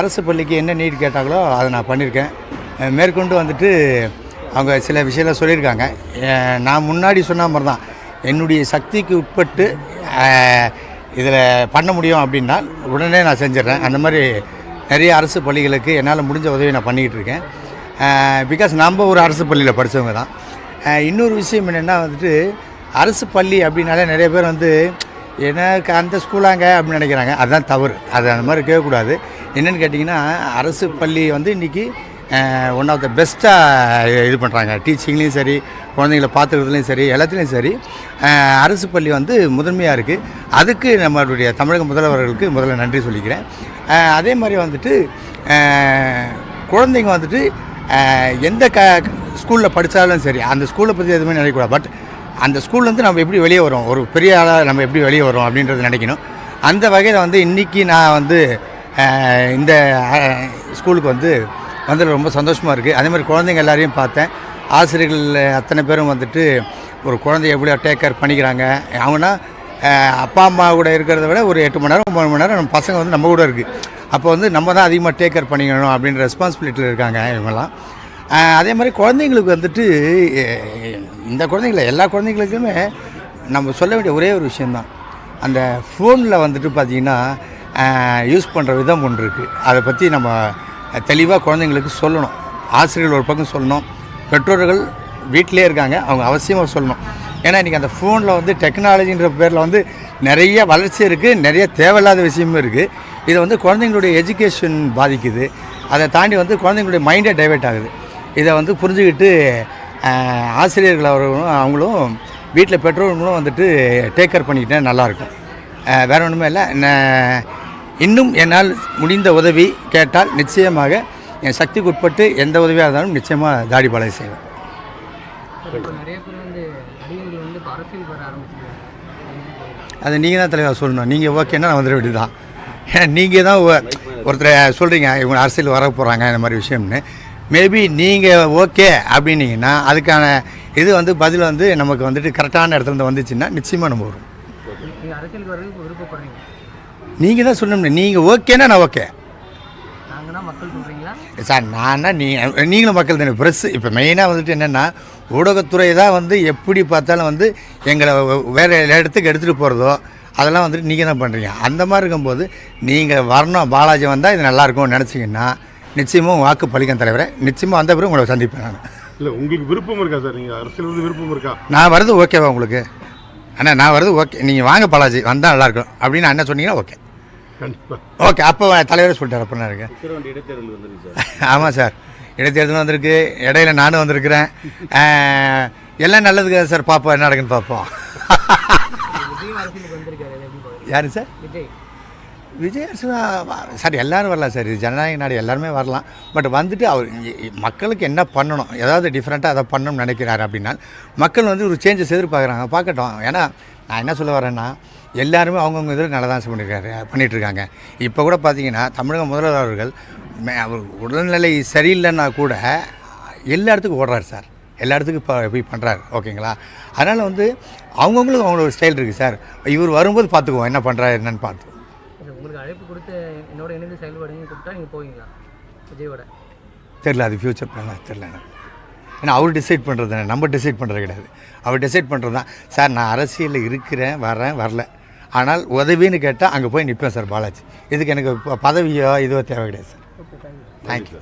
அரசு பள்ளிக்கு என்ன நீட் கேட்டாங்களோ அதை நான் பண்ணியிருக்கேன். மேற்கொண்டு வந்துட்டு அவங்க சில விஷயம்லாம் சொல்லியிருக்காங்க. நான் முன்னாடி சொன்ன மாதிரி தான். என்னுடைய சக்திக்கு உட்பட்டு இதில் பண்ண முடியும் அப்படின்னா உடனே நான் செஞ்சிடறேன். அந்த மாதிரி நிறைய அரசு பள்ளிகளுக்கு என்னால் முடிஞ்ச உதவி நான் பண்ணிக்கிட்டு இருக்கேன். பிகாஸ் நம்ம ஒரு அரசு பள்ளியில் படித்தவங்க தான். இன்னொரு விஷயம் என்னென்னா வந்துட்டு அரசு பள்ளி அப்படின்னாலே நிறைய பேர் வந்து எனக்கு அந்த ஸ்கூலாங்க அப்படின்னு நினைக்கிறாங்க. அதுதான் தவறு. அது அந்த மாதிரி கேட்கக்கூடாது. என்னென்னு கேட்டிங்கன்னா அரசு பள்ளி வந்து இன்றைக்கி ஒன் ஆஃப் த பெஸ்ட்டாக இது பண்ணுறாங்க டீச்சிங்லேயும் சரி குழந்தைங்கள பார்த்துக்கிறதுலையும் சரி எல்லாத்துலேயும் சரி. அரசு பள்ளி வந்து முதன்மையாக இருக்குது அதுக்கு நம்மளுடைய தமிழக முதல்வர்களுக்கு முதல்ல நன்றி சொல்லிக்கிறேன். அதே மாதிரி வந்துட்டு குழந்தைங்க வந்துட்டு எந்த க ஸ்கூலில் படித்தாலும் சரி அந்த ஸ்கூலை பற்றி எதுவுமே நினைக்கக்கூடாது. பட் அந்த ஸ்கூல்லேருந்து நம்ம எப்படி வெளியே வரோம்? ஒரு பெரிய ஆளாக நம்ம எப்படி வெளியே வரோம் அப்படின்றத நினைக்கணும். அந்த வகையில் வந்து இன்றைக்கி நான் வந்து இந்த ஸ்கூலுக்கு வந்து வந்ததில் ரொம்ப சந்தோஷமாக இருக்குது அதே மாதிரி குழந்தைங்க எல்லாரையும் பார்த்தேன். ஆசிரியர்கள் அத்தனை பேரும் வந்துட்டு ஒரு குழந்தைய எவ்வளோ டேக் கேர் பண்ணிக்கிறாங்க. அவங்கன்னா அப்பா அம்மா கூட இருக்கிறத விட ஒரு எட்டு மணி நேரம் ஒம்பது மணி நேரம் நம்ம பசங்க வந்து நம்ம கூட இருக்குது அப்போ வந்து நம்ம தான் அதிகமாக டேக் கேர் பண்ணிக்கணும் அப்படின்ற ரெஸ்பான்சிபிலிட்டியில் இருக்காங்க இவங்கெல்லாம். அதே மாதிரி குழந்தைங்களுக்கு வந்துட்டு இந்த குழந்தைங்கள எல்லா குழந்தைங்களுக்குமே நம்ம சொல்ல வேண்டிய ஒரே ஒரு விஷயந்தான் அந்த ஃபோனில் வந்துட்டு பார்த்திங்கன்னா யூஸ் பண்ணுற விதம் ஒன்று இருக்குது அதை பற்றி நம்ம தெளிவாக குழந்தைங்களுக்கு சொல்லணும். ஆசிரியர்கள் ஒரு பக்கம் சொல்லணும். பெற்றோர்கள் வீட்டிலே இருக்காங்க. அவங்க அவசியமாக சொல்லணும். ஏன்னா இன்றைக்கி அந்த ஃபோனில் வந்து டெக்னாலஜின்ற பேரில் வந்து நிறைய வளர்ச்சி இருக்குது நிறைய தேவையில்லாத விஷயமும் இருக்குது இதை வந்து குழந்தைங்களுடைய எஜுகேஷன் பாதிக்குது. அதை தாண்டி வந்து குழந்தைங்களுடைய மைண்டே டைவெர்ட் ஆகுது. இதை வந்து புரிஞ்சுக்கிட்டு ஆசிரியர்கள் அவர்களும் அவங்களும் வீட்டில் பெற்றோர்களும் வந்துட்டு டேக் கேர் பண்ணிக்கிட்டால் நல்லாயிருக்கும் வேறு ஒன்றுமே இல்லை. இன்னும் என்னால் முடிந்த உதவி கேட்டால் நிச்சயமாக என் சக்திக்கு உட்பட்டு எந்த உதவியாக இருந்தாலும் நிச்சயமாக தாடி பாலை செய்வேன். அது நீங்கள் தான் தலைவர் சொல்லணும். நீங்கள் ஓகேன்னா நான் வந்துட வேண்டியது தான் நீங்கள் தான் ஒருத்தர் சொல்கிறீங்க இவங்க அரசியல் வர போகிறாங்க இந்த மாதிரி விஷயம்னு. மேபி நீங்கள் ஓகே அப்படின்னீங்கன்னா அதுக்கான இது வந்து பதில் வந்து நமக்கு வந்துட்டு கரெக்டான இடத்துல வந்துச்சுன்னா நிச்சயமாக நம்ம வரும் அரசியலுக்கு விருப்பப்படுறீங்க. நீங்கள் தான் சொல்லணும் நீங்கள் ஓகேன்னா நான் ஓகே. நாங்கன்னா மக்கள் சொல்கிறீங்களா சார் நானா நீ நீங்களும் மக்கள் தானே. ப்ரெஸ் இப்போ மெயினாக வந்துட்டு என்னென்னா ஊடகத்துறை தான் வந்து எப்படி பார்த்தாலும் வந்து எங்களை வேறு இடத்துக்கு எடுத்துகிட்டு போகிறதோ அதெல்லாம் வந்துட்டு நீங்கள் தான் பண்ணுறீங்க அந்த மாதிரி இருக்கும்போது நீங்கள் வரணும். பாலாஜி வந்தால் இது நல்லாயிருக்கும்னு நினச்சிங்கன்னா நிச்சயமாக உங்கள் வாக்கு பழிக்கும் தலைவரை. நிச்சயமாக வந்த பிறகு உங்களை சந்திப்பேன் நான். இல்லை உங்களுக்கு விருப்பம் இருக்கா சார்? நீங்கள் அரசியல் வந்து விருப்பம் இருக்கா? நான் வரது ஓகேவா உங்களுக்கு? அண்ணா நான் வரது ஓகே. நீங்கள் வாங்க பாலாஜி வந்தால் நல்லாயிருக்கும் அப்படின்னு அண்ணன் சொன்னீங்கன்னா ஓகே. ஓகே அப்போ தலைவரே சொல்லிட்டார் அப்போ இருக்கு ஆமாம் சார். இடைத்தேர்தல் வந்திருக்கு இடையில நானும் வந்திருக்கிறேன். எல்லாம் நல்லதுக்கு சார் பார்ப்போம் என்ன நடக்குன்னு பார்ப்போம் யாரு சார்? விஜய். சார்? எல்லாரும் வரலாம் சார். இது ஜனநாயக நாடு எல்லாருமே வரலாம். பட் வந்துட்டு அவர் மக்களுக்கு என்ன பண்ணணும்? ஏதாவது டிஃப்ரெண்ட்டாக அதை பண்ணணும்னு நினைக்கிறாரு அப்படின்னா மக்கள் வந்து ஒரு சேஞ்சஸ் எதிர்பார்க்குறாங்க. பார்க்கட்டும். ஏன்னா நான் என்ன சொல்ல வரேன்னா எல்லாருமே அவங்கவுங்க இதில் நல்லா தான் பண்ணியிருக்காரு பண்ணிட்டு இருக்காங்க இப்போ கூட பார்த்தீங்கன்னா தமிழக முதல்வர் அவர்கள் அவர் உடல்நிலை சரியில்லைன்னா கூட எல்லா இடத்துக்கும் ஓடுறாரு சார். எல்லா இடத்துக்கும் இப்போ போய் பண்ணுறாரு ஓகேங்களா? அதனால் வந்து அவங்கவுங்களுக்கு அவங்களோட ஸ்டைல் இருக்குது சார். இவர் வரும்போது பார்த்துக்குவோம் என்ன பண்ணுறாரு என்னன்னு இல்லை உங்களுக்கு அழைப்பு கொடுத்து என்னோட இணைந்து செயல்படுங்க கூப்பிட்டா நீங்கள் போவீங்களா? விஜயோட. தெரில அது ஃப்யூச்சர் பிளானாக தெரில எனக்கு. ஏன்னா அவர் டிசைட் பண்ணுறது நம்ம டிசைட் பண்ணுறது கிடையாது. அவர் டிசைட் பண்ணுறது தான். சார் நான் அரசியலில் இருக்கிறேன் வரேன் வரல. ஆனால் உதவின்னு கேட்டால் அங்கே போய் நிற்பேன் சார் பாலாஜி. இதுக்கு எனக்கு பதவியோ இதுவோ தேவை கிடையாது சார். Thank you thank you